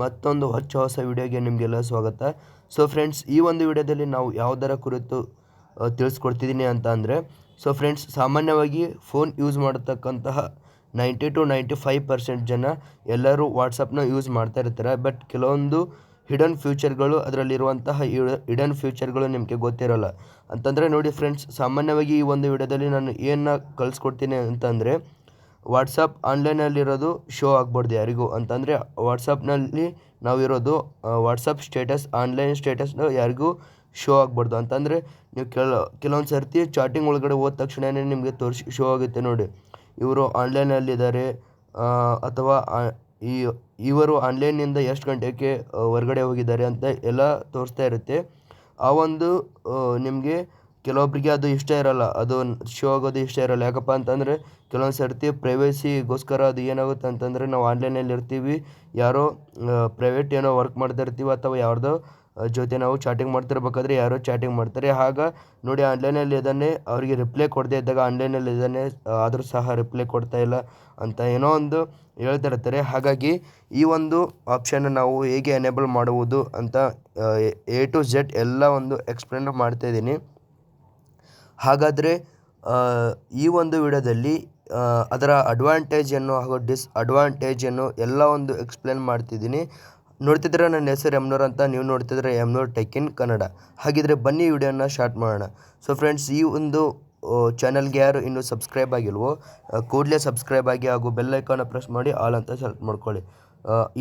ಮತ್ತೊಂದು ಹೊಚ್ಚ ಹೊಸ ವಿಡಿಯೋಗೆ ನಿಮಗೆಲ್ಲ ಸ್ವಾಗತ. ಸೊ ಫ್ರೆಂಡ್ಸ್ ಈ ಒಂದು ವಿಡಿಯೋದಲ್ಲಿ ನಾವು ಯಾವುದರ ಕುರಿತು ತಿಳಿಸ್ಕೊಡ್ತಿದ್ದೀನಿ ಅಂತ ಅಂದರೆ ಸೊ ಫ್ರೆಂಡ್ಸ್ ಸಾಮಾನ್ಯವಾಗಿ ಫೋನ್ ಯೂಸ್ ಮಾಡತಕ್ಕಂತಹ ninety two ninety five percent ಜನ ಎಲ್ಲರೂ ವಾಟ್ಸಪ್ನ ಯೂಸ್ ಮಾಡ್ತಾ ಇರ್ತಾರೆ. ಬಟ್ ಕೆಲವೊಂದು ಹಿಡನ್ ಫ್ಯೂಚರ್ಗಳು ಅದರಲ್ಲಿರುವಂತಹ ಹಿಡನ್ ಫ್ಯೂಚರ್ಗಳು ನಿಮಗೆ ಗೊತ್ತಿರೋಲ್ಲ. ಅಂತಂದರೆ ನೋಡಿ ಫ್ರೆಂಡ್ಸ್ ಸಾಮಾನ್ಯವಾಗಿ ಈ ಒಂದು ವಿಡಿಯೋದಲ್ಲಿ ನಾನು ಏನನ್ನ ಕಲಿಸ್ಕೊಡ್ತೀನಿ ಅಂತಂದರೆ ವಾಟ್ಸಪ್ ಆನ್ಲೈನಲ್ಲಿರೋದು ಶೋ ಆಗ್ಬಾರ್ದು ಯಾರಿಗೂ ಅಂತಂದರೆ ವಾಟ್ಸಪ್ನಲ್ಲಿ ನಾವಿರೋದು ವಾಟ್ಸಪ್ ಸ್ಟೇಟಸ್, ಆನ್ಲೈನ್ ಸ್ಟೇಟಸ್ನ ಯಾರಿಗೂ ಶೋ ಆಗ್ಬಾರ್ದು ಅಂತಂದರೆ ನೀವು ಕೆಲ, ಕೆಲವೊಂದು ಸರ್ತಿ ಚಾಟಿಂಗ್ ಒಳಗಡೆ ಹೋದ ತಕ್ಷಣವೇ ನಿಮಗೆ ತೋರಿಸಿ, ಶೋ ಆಗುತ್ತೆ ನೋಡಿ. ಇವರು ಆನ್ಲೈನಲ್ಲಿದ್ದಾರೆ ಅಥವಾ ಈ, ಇವರು ಆನ್ಲೈನಿಂದ ಎಷ್ಟು ಗಂಟೆಗೆ ಹೊರಗಡೆ ಹೋಗಿದ್ದಾರೆ ಅಂತ ಎಲ್ಲ ತೋರಿಸ್ತಾ ಇರುತ್ತೆ. ಆ ಒಂದು ನಿಮಗೆ ಕೆಲವೊಬ್ಬರಿಗೆ ಅದು ಇಷ್ಟ ಇರಲ್ಲ. ಅದು ಶೋ ಆಗೋದು ಇಷ್ಟ ಇರಲ್ಲ. ಯಾಕಪ್ಪ ಅಂತಂದರೆ, ಕೆಲವೊಂದು ಸರ್ತಿ ಪ್ರೈವೇಸಿಗೋಸ್ಕರ ಅದು ಏನಾಗುತ್ತೆ ಅಂತಂದರೆ, ನಾವು ಆನ್ಲೈನಲ್ಲಿ ಇರ್ತೀವಿ. ಯಾರೋ ಪ್ರೈವೇಟ್ ಏನೋ ವರ್ಕ್ ಮಾಡ್ತಾ ಇರ್ತೀವಿ ಅಥವಾ ಯಾರ್ದೋ ಜೊತೆ ನಾವು ಚಾಟಿಂಗ್ ಮಾಡ್ತಿರ್ಬೇಕಾದ್ರೆ ಯಾರೋ ಚಾಟಿಂಗ್ ಮಾಡ್ತಾರೆ. ಆಗ ನೋಡಿ ಆನ್ಲೈನಲ್ಲಿ ಇದನ್ನೇ ಅವರಿಗೆ ರಿಪ್ಲೈ ಕೊಡದೇ ಇದ್ದಾಗ ಆನ್ಲೈನಲ್ಲಿ ಇದನ್ನೇ ಆದರೂ ಸಹ ರಿಪ್ಲೈ ಕೊಡ್ತಾ ಇಲ್ಲ ಅಂತ ಏನೋ ಒಂದು ಹೇಳ್ತಾ ಇರ್ತಾರೆ. ಹಾಗಾಗಿ ಈ ಒಂದು ಆಪ್ಷನ್ನ ನಾವು ಹೇಗೆ ಎನೇಬಲ್ ಮಾಡುವುದು ಅಂತ ಎ ಟು ಝೆಡ್ ಎಲ್ಲ ಒಂದು ಎಕ್ಸ್ಪ್ಲೇನ್ ಮಾಡ್ತಾ ಇದ್ದೀನಿ. ಹಾಗಾದರೆ ಈ ಒಂದು ವಿಡಿಯೋದಲ್ಲಿ ಅದರ ಅದರ ಅಡ್ವಾಂಟೇಜನ್ನು ಹಾಗೂ ಡಿಸ್ ಅಡ್ವಾಂಟೇಜನ್ನು ಎಲ್ಲ ಒಂದು ಎಕ್ಸ್ಪ್ಲೇನ್ ಮಾಡ್ತಿದ್ದೀನಿ. ನೋಡ್ತಿದ್ರೆ ನನ್ನ ಹೆಸರು ಎಮ್ನೂರ್ ಅಂತ, ನೀವು ನೋಡ್ತಿದ್ರೆ ಎಮ್ನೂರ್ ಟೆಕ್ ಇನ್ ಕನ್ನಡ. ಹಾಗಿದ್ರೆ ಬನ್ನಿ ವಿಡಿಯೋನ ಸ್ಟಾರ್ಟ್ ಮಾಡೋಣ. ಸೊ ಫ್ರೆಂಡ್ಸ್ ಈ ಒಂದು ಚಾನಲ್ಗೆ ಯಾರು ಇನ್ನೂ ಸಬ್ಸ್ಕ್ರೈಬ್ ಆಗಿಲ್ವೋ ಕೂಡಲೇ ಸಬ್ಸ್ಕ್ರೈಬ್ ಆಗಿ ಹಾಗೂ ಬೆಲ್ ಐಕಾನ ಪ್ರೆಸ್ ಮಾಡಿ ಆಲ್ ಅಂತ ಸೆಲೆಕ್ಟ್ ಮಾಡ್ಕೊಳ್ಳಿ.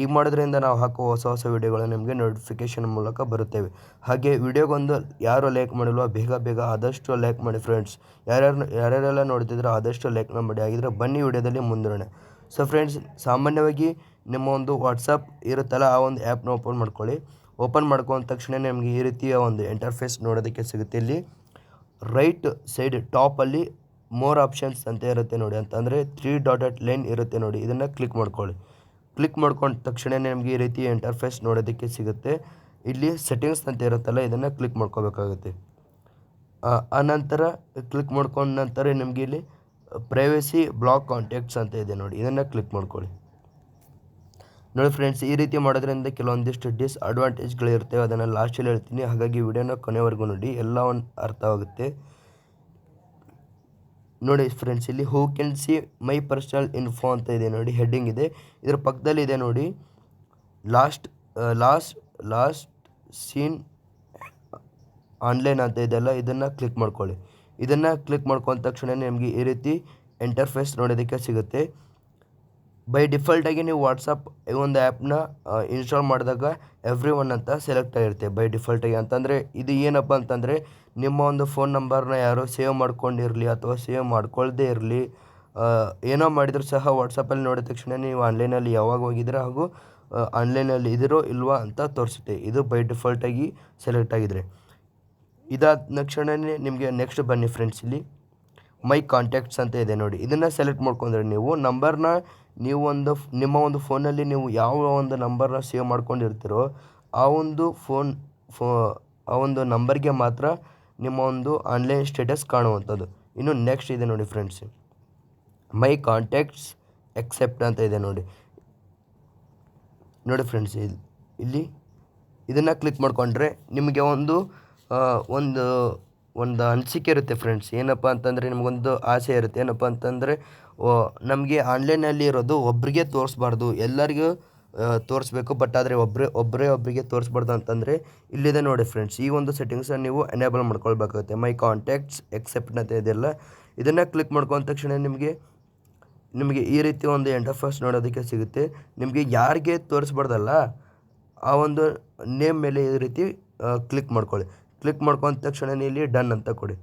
ಈಗ ಮಾಡೋದ್ರಿಂದ ನಾವು ಹಾಕುವ ಹೊಸ ಹೊಸ ವಿಡಿಯೋಗಳು ನಿಮಗೆ ನೋಟಿಫಿಕೇಶನ್ ಮೂಲಕ ಬರುತ್ತೇವೆ. ಹಾಗೆ ವಿಡಿಯೋಗೊಂದು ಯಾರು ಲೈಕ್ ಮಾಡಿಲ್ವೋ ಬೇಗ ಬೇಗ ಆದಷ್ಟು ಲೈಕ್ ಮಾಡಿ ಫ್ರೆಂಡ್ಸ್ ಯಾರ್ಯಾರು ಯಾರ್ಯಾರೆಲ್ಲ ನೋಡ್ತಿದ್ರೆ ಆದಷ್ಟು ಲೈಕ್ ಮಾಡಿ. ಆಗಿದ್ರೆ ಬನ್ನಿ ವಿಡಿಯೋದಲ್ಲಿ ಮುಂದುವರೋಣ. ಸೊ ಫ್ರೆಂಡ್ಸ್ ಸಾಮಾನ್ಯವಾಗಿ ನಿಮ್ಮ ಒಂದು ವಾಟ್ಸಪ್ ಇರುತ್ತಲ್ಲ, ಆ ಒಂದು ಆ್ಯಪ್ನ ಓಪನ್ ಮಾಡ್ಕೊಳ್ಳಿ. ಓಪನ್ ಮಾಡ್ಕೊಂಡ ತಕ್ಷಣ ನಿಮಗೆ ಈ ರೀತಿಯ ಒಂದು ಇಂಟರ್ಫೇಸ್ ನೋಡೋದಕ್ಕೆ ಸಿಗುತ್ತೆ. ಇಲ್ಲಿ ರೈಟ್ ಸೈಡ್ ಟಾಪಲ್ಲಿ ಮೋರ್ ಆಪ್ಷನ್ಸ್ ಅಂತ ಇರುತ್ತೆ ನೋಡಿ. ಅಂತಂದರೆ ತ್ರೀ ಡಾಟ್ ಅಟ್ ಲೈನ್ ಇರುತ್ತೆ ನೋಡಿ. ಇದನ್ನು ಕ್ಲಿಕ್ ಮಾಡ್ಕೊಳ್ಳಿ. ಕ್ಲಿಕ್ ಮಾಡ್ಕೊಂಡ ತಕ್ಷಣ ನಿಮಗೆ ಈ ರೀತಿ ಇಂಟರ್ಫೇಸ್ ನೋಡೋದಕ್ಕೆ ಸಿಗುತ್ತೆ. ಇಲ್ಲಿ ಸೆಟ್ಟಿಂಗ್ಸ್ ಅಂತ ಇರುತ್ತಲ್ಲ, ಇದನ್ನು ಕ್ಲಿಕ್ ಮಾಡ್ಕೋಬೇಕಾಗುತ್ತೆ. ಆನಂತರ ಕ್ಲಿಕ್ ಮಾಡ್ಕೊಂಡ ನಂತರ ನಿಮಗೆ ಇಲ್ಲಿ ಪ್ರೈವೇಸಿ ಬ್ಲಾಕ್ ಕಾಂಟ್ಯಾಕ್ಟ್ಸ್ ಅಂತ ಇದೆ ನೋಡಿ, ಇದನ್ನು ಕ್ಲಿಕ್ ಮಾಡ್ಕೊಳ್ಳಿ. ನೋಡಿ ಫ್ರೆಂಡ್ಸ್ ಈ ರೀತಿ ಮಾಡೋದ್ರಿಂದ ಕೆಲವೊಂದಿಷ್ಟು ಡಿಸ್ ಅಡ್ವಾಂಟೇಜ್ಗಳು ಇರ್ತವೆ ಅದನ್ನು ಲಾಸ್ಟಲ್ಲಿ ಹೇಳ್ತೀನಿ. ಹಾಗಾಗಿ ವಿಡಿಯೋನ ಕೊನೆವರೆಗೂ ನೋಡಿ ಎಲ್ಲ ಒಂದು ಅರ್ಥವಾಗುತ್ತೆ ನೋಡಿ ಫ್ರೆಂಡ್ಸ್ ಇಲ್ಲಿ who can see my personal info ಅಂತ ಇದೆ ನೋಡಿ ಹೆಡ್ಡಿಂಗ್ ಇದೆ. ಇದರ ಪಕ್ಕದಲ್ಲಿ ಇದೆ ನೋಡಿ last last last seen online ಅಂತ ಇದೆಲ್ಲ ಇದನ್ನು ಕ್ಲಿಕ್ ಮಾಡ್ಕೊಳ್ಳಿ. ಇದನ್ನು ಕ್ಲಿಕ್ ಮಾಡ್ಕೊಂಡ ತಕ್ಷಣ ನಿಮಗೆ ಈ ರೀತಿ ಇಂಟರ್ಫೇಸ್ ನೋಡೋದಕ್ಕೆ ಸಿಗುತ್ತೆ. ಬೈ ಡಿಫಾಲ್ಟಾಗಿ ನೀವು ವಾಟ್ಸಪ್ ಈ ಒಂದು ಆ್ಯಪ್ನ ಇನ್ಸ್ಟಾಲ್ ಮಾಡಿದಾಗ ಎವ್ರಿ ಒನ್ ಅಂತ ಸೆಲೆಕ್ಟ್ ಆಗಿರುತ್ತೆ ಬೈ ಡಿಫಾಲ್ಟಾಗಿ ಅಂತಂದರೆ ಇದು ಏನಪ್ಪ ಅಂತಂದರೆ ನಿಮ್ಮ ಒಂದು ಫೋನ್ ನಂಬರ್ನ ಯಾರೋ ಸೇವ್ ಮಾಡ್ಕೊಂಡಿರಲಿ ಅಥವಾ ಸೇವ್ ಮಾಡ್ಕೊಳ್ಳದೇ ಇರಲಿ ಏನೋ ಮಾಡಿದರೂ ಸಹ ವಾಟ್ಸಪ್ಪಲ್ಲಿ ನೋಡಿದ ತಕ್ಷಣ ನೀವು ಆನ್ಲೈನಲ್ಲಿ ಯಾವಾಗ ಹೋಗಿದ್ರೆ ಹಾಗೂ ಆನ್ಲೈನಲ್ಲಿ ಇದಿರೋ ಇಲ್ವಾ ಅಂತ ತೋರಿಸುತ್ತೆ. ಇದು ಬೈ ಡಿಫಾಲ್ಟಾಗಿ ಸೆಲೆಕ್ಟ್ ಆಗಿದ್ರೆ. ಇದಾದ ತಕ್ಷಣವೇ ನಿಮಗೆ ನೆಕ್ಸ್ಟ್ ಬನ್ನಿ ಫ್ರೆಂಡ್ಸ್ ಇಲ್ಲಿ. ಮೈ ಕಾಂಟ್ಯಾಕ್ಟ್ಸ್ ಅಂತ ಇದೆ ನೋಡಿ. ಇದನ್ನು ಸೆಲೆಕ್ಟ್ ಮಾಡ್ಕೊಂಡ್ರೆ ನೀವು ನಂಬರ್ನ ನೀವು ಒಂದು ನಿಮ್ಮ ಒಂದು ಫೋನಲ್ಲಿ ನೀವು ಯಾವ ಒಂದು ನಂಬರ್ನ ಸೇವ್ ಮಾಡ್ಕೊಂಡಿರ್ತೀರೋ, ಆ ಒಂದು ಫೋನ್ ಫೋ ಆ ಒಂದು ನಂಬರ್ಗೆ ಮಾತ್ರ ನಿಮ್ಮ ಒಂದು ಆನ್ಲೈನ್ ಸ್ಟೇಟಸ್ ಕಾಣುವಂಥದ್ದು. ಇನ್ನು ನೆಕ್ಸ್ಟ್ ಇದೆ ನೋಡಿ ಫ್ರೆಂಡ್ಸ್ ಮೈ ಕಾಂಟ್ಯಾಕ್ಟ್ಸ್ ಎಕ್ಸೆಪ್ಟ್ ಅಂತ ಇದೆ ನೋಡಿ. ನೋಡಿ ಫ್ರೆಂಡ್ಸ್ ಇಲ್ಲಿ ಇದನ್ನು ಕ್ಲಿಕ್ ಮಾಡಿಕೊಂಡ್ರೆ ನಿಮಗೆ ಒಂದು ಒಂದು ಒಂದು ಅನಿಸಿಕೆ ಇರುತ್ತೆ ಫ್ರೆಂಡ್ಸ್ ಏನಪ್ಪ ಅಂತಂದರೆ ನಿಮಗೊಂದು ಆಸೆ ಇರುತ್ತೆ. ಏನಪ್ಪ ಅಂತಂದರೆ ನಮಗೆ ಆನ್ಲೈನಲ್ಲಿ ಇರೋದು ಒಬ್ರಿಗೆ ತೋರಿಸ್ಬಾರ್ದು. ಎಲ್ಲರಿಗೂ ತೋರಿಸ್ಬೇಕು ಬಟ್ ಆದರೆ ಒಬ್ಬರೇ ಒಬ್ಬರೇ ಒಬ್ಬರಿಗೆ ತೋರಿಸ್ಬಾರ್ದು ಅಂತಂದರೆ ಇಲ್ಲಿದೆ ನೋಡಿ ಫ್ರೆಂಡ್ಸ್ ಈ ಒಂದು ಸೆಟ್ಟಿಂಗ್ಸನ್ನು ನೀವು ಎನೇಬಲ್ ಮಾಡ್ಕೊಳ್ಬೇಕಾಗುತ್ತೆ. ಮೈ ಕಾಂಟ್ಯಾಕ್ಟ್ಸ್ ಎಕ್ಸೆಪ್ಟ್ ಅಂತ ಇದೆಲ್ಲ. ಇದನ್ನು ಕ್ಲಿಕ್ ಮಾಡ್ಕೊಂಡ ತಕ್ಷಣ ನಿಮಗೆ ನಿಮಗೆ ಈ ರೀತಿ ಒಂದು ಇಂಟರ್ಫೇಸ್ ನೋಡೋದಕ್ಕೆ ಸಿಗುತ್ತೆ. ನಿಮಗೆ ಯಾರಿಗೆ ತೋರಿಸ್ಬಾರ್ದಲ್ಲ, ಆ ಒಂದು ನೇಮ್ ಮೇಲೆ ಈ ರೀತಿ ಕ್ಲಿಕ್ ಮಾಡ್ಕೊಳ್ಳಿ. ಕ್ಲಿಕ್ ಮಾಡ್ಕೊಂಡ ತಕ್ಷಣ ಇಲ್ಲಿ ಡನ್ ಅಂತ ಕೊಡಿ.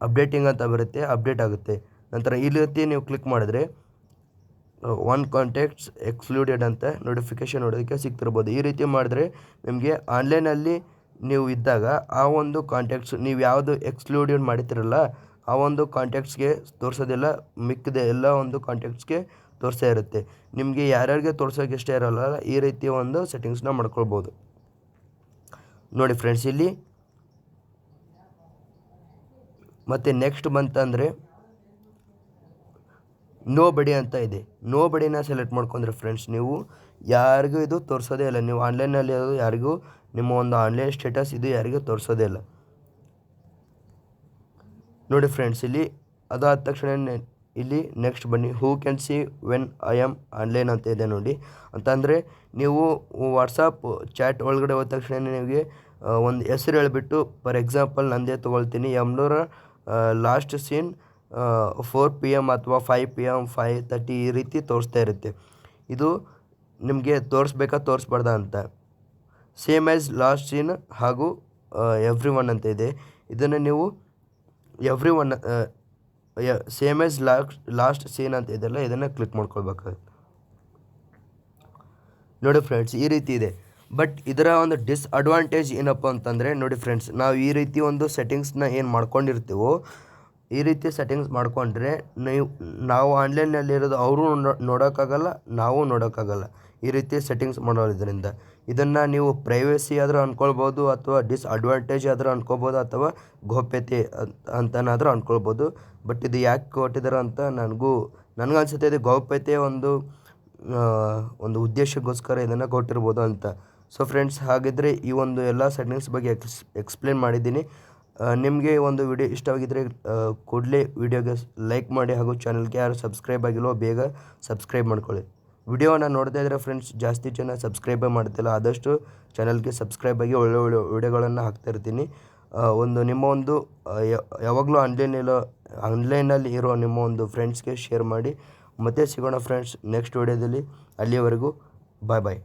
ಅಪ್ಡೇಟಿಂಗ್ ಅಂತ ಬರುತ್ತೆ ಅಪ್ಡೇಟ್ ಆಗುತ್ತೆ. ನಂತರ ಈ ರೀತಿ ನೀವು ಕ್ಲಿಕ್ ಮಾಡಿದ್ರೆ ಒನ್ ಕಾಂಟ್ಯಾಕ್ಟ್ಸ್ ಎಕ್ಸ್ಕ್ಲೂಡೆಡ್ ಅಂತ ನೋಟಿಫಿಕೇಶನ್ ನೋಡೋದಕ್ಕೆ ಸಿಗ್ತಿರ್ಬೋದು. ಈ ರೀತಿ ಮಾಡಿದ್ರೆ ನಿಮಗೆ ಆನ್ಲೈನಲ್ಲಿ ನೀವು ಇದ್ದಾಗ ಆ ಒಂದು ಕಾಂಟ್ಯಾಕ್ಟ್ಸ್ ನೀವು ಯಾವುದು ಎಕ್ಸ್ಕ್ಲೂಡೆಡ್ ಮಾಡಿರ್ತೀರಲ್ಲ, ಆ ಒಂದು ಕಾಂಟ್ಯಾಕ್ಟ್ಸ್ಗೆ ತೋರಿಸೋದಿಲ್ಲ ಮಿಕ್ಕದೆ. ಎಲ್ಲ ಒಂದು ಕಾಂಟ್ಯಾಕ್ಟ್ಸ್ಗೆ ತೋರಿಸ್ತಾ ಇರುತ್ತೆ. ನಿಮಗೆ ಯಾರ್ಯಾರಿಗೆ ತೋರ್ಸೋಕೆ ಇಷ್ಟ ಇರೋಲ್ಲ, ಈ ರೀತಿ ಒಂದು ಸೆಟ್ಟಿಂಗ್ಸ್ನ ಮಾಡ್ಕೊಳ್ಬೋದು. ನೋಡಿ ಫ್ರೆಂಡ್ಸ್ ಇಲ್ಲಿ ಮತ್ತು ನೆಕ್ಸ್ಟ್ ಬಂತಂದರೆ ನೋ ಬಡಿ ಅಂತ ಇದೆ. ನೋ ಬಡಿನ ಸೆಲೆಕ್ಟ್ ಮಾಡ್ಕೊಂಡ್ರೆ ಫ್ರೆಂಡ್ಸ್ ನೀವು. ಯಾರಿಗೂ ಇದು ತೋರಿಸೋದೇ ಇಲ್ಲ. ನೀವು ಆನ್ಲೈನಲ್ಲಿ ಅದು ಯಾರಿಗೂ ನಿಮ್ಮ ಒಂದು ಆನ್ಲೈನ್ ಸ್ಟೇಟಸ್ ಇದು ಯಾರಿಗೂ ತೋರಿಸೋದೇ ಇಲ್ಲ. ನೋಡಿ ಫ್ರೆಂಡ್ಸ್ ಇಲ್ಲಿ ಅದಾದ ತಕ್ಷಣ ಇಲ್ಲಿ ನೆಕ್ಸ್ಟ್ ಬನ್ನಿ. Who can see when I am online ಅಂತ ಇದೆ ನೋಡಿ. ಅಂತಂದರೆ ನೀವು ವಾಟ್ಸಪ್ ಚಾಟ್ ಒಳಗಡೆ ಹೋದ ತಕ್ಷಣ ನಿಮಗೆ ಒಂದು ಹೆಸರು ಹೇಳಿಬಿಟ್ಟು ಫಾರ್ ಎಕ್ಸಾಂಪಲ್ ನಂದೇ ತೊಗೊಳ್ತೀನಿ. ಯಮ್ನೂರ last seen four P M ಅಥವಾ five P M five thirty ಈ ರೀತಿ ತೋರಿಸ್ತಾ ಇರುತ್ತೆ. ಇದು ನಿಮಗೆ ತೋರಿಸ್ಬೇಕಾ, ತೋರಿಸ್ಬಾರ್ದ ಅಂತ. ಸೇಮ್ ಆ್ಯಸ್ ಲಾಸ್ಟ್ ಸೀನ್ ಹಾಗೂ ಎವ್ರಿ ಒನ್ ಅಂತ ಇದೆ. ಇದನ್ನು ನೀವು every one same as last last seen ಅಂತ ಇದೆಲ್ಲ ಇದನ್ನು ಕ್ಲಿಕ್ ಮಾಡ್ಕೊಳ್ಬೇಕಾಗುತ್ತೆ. ನೋಡಿ ಫ್ರೆಂಡ್ಸ್ ಈ ರೀತಿ ಇದೆ. ಬಟ್ ಇದರ ಒಂದು ಡಿಸ್ಅಡ್ವಾಂಟೇಜ್ ಏನಪ್ಪ ಅಂತಂದರೆ, ನೋಡಿ ಫ್ರೆಂಡ್ಸ್ ನಾವು ಈ ರೀತಿ ಒಂದು ಸೆಟ್ಟಿಂಗ್ಸ್ನ ಏನು ಮಾಡ್ಕೊಂಡಿರ್ತೀವೋ ಈ ರೀತಿ ಸೆಟ್ಟಿಂಗ್ಸ್ ಮಾಡಿಕೊಂಡ್ರೆ ನೀವು, ನಾವು ಆನ್ಲೈನಲ್ಲಿರೋದು ಅವರು ನೋಡೋಕ್ಕಾಗಲ್ಲ, ನಾವು ನೋಡೋಕ್ಕಾಗಲ್ಲ. ಈ ರೀತಿ ಸೆಟ್ಟಿಂಗ್ಸ್ ಮಾಡೋದ್ರಿಂದ. ಇದನ್ನು ನೀವು ಪ್ರೈವೇಸಿ ಆದರೂ ಅಂದ್ಕೊಳ್ಬೋದು ಅಥವಾ ಡಿಸ್ಅಡ್ವಾಂಟೇಜ್ ಆದರೂ ಅಂದ್ಕೊಬೋದು ಅಥವಾ ಗೌಪ್ಯತೆ ಅಂತ ಅಂತನಾದರೂ ಅಂದ್ಕೊಳ್ಬೋದು ಬಟ್ ಇದು ಯಾಕೆ ಕೊಟ್ಟಿದ್ದಾರೆ ಅಂತ ನನಗೂ, ನನಗನ್ಸುತ್ತೆ ಇದು ಗೌಪ್ಯತೆ ಒಂದು ಒಂದು ಉದ್ದೇಶಕ್ಕೋಸ್ಕರ ಇದನ್ನು ಕೊಟ್ಟಿರ್ಬೋದು ಅಂತ. ಸೊ ಫ್ರೆಂಡ್ಸ್ ಹಾಗಿದ್ದರೆ ಈ ಒಂದು ಎಲ್ಲ ಸೆಟ್ಟಿಂಗ್ಸ್ ಬಗ್ಗೆ ಎಕ್ಸ್ ಎಕ್ಸ್ಪ್ಲೇನ್ ಮಾಡಿದ್ದೀನಿ. ನಿಮಗೆ ಒಂದು ವಿಡಿಯೋ ಇಷ್ಟವಾಗಿದ್ದರೆ ಕೂಡಲೇ ವಿಡಿಯೋಗೆ ಲೈಕ್ ಮಾಡಿ ಹಾಗೂ ಚಾನಲ್ಗೆ ಯಾರು ಸಬ್ಸ್ಕ್ರೈಬ್ ಆಗಿಲ್ವೋ ಬೇಗ ಸಬ್ಸ್ಕ್ರೈಬ್ ಮಾಡ್ಕೊಳ್ಳಿ. ವಿಡಿಯೋನ ನೋಡ್ತಾ ಇದ್ದರೆ ಫ್ರೆಂಡ್ಸ್ ಜಾಸ್ತಿ ಜನ ಸಬ್ಸ್ಕ್ರೈಬೇ ಮಾಡ್ತಿಲ್ಲ, ಆದಷ್ಟು ಚಾನಲ್ಗೆ ಸಬ್ಸ್ಕ್ರೈಬ್ ಆಗಿ ಒಳ್ಳೆ ಒಳ್ಳೆ ವಿಡಿಯೋಗಳನ್ನು ಹಾಕ್ತಾ ಇರ್ತೀನಿ. ಒಂದು ನಿಮ್ಮ ಒಂದು ಯಾವಾಗಲೂ ಆನ್ಲೈನ್ ಇರೋ ಆನ್ಲೈನಲ್ಲಿ ಇರೋ ನಿಮ್ಮ ಒಂದು ಫ್ರೆಂಡ್ಸ್ಗೆ ಶೇರ್ ಮಾಡಿ, ಮತ್ತೆ ಸಿಗೋಣ ಫ್ರೆಂಡ್ಸ್ ನೆಕ್ಸ್ಟ್ ವಿಡಿಯೋದಲ್ಲಿ. ಅಲ್ಲಿಯವರೆಗೂ ಬಾಯ್ ಬಾಯ್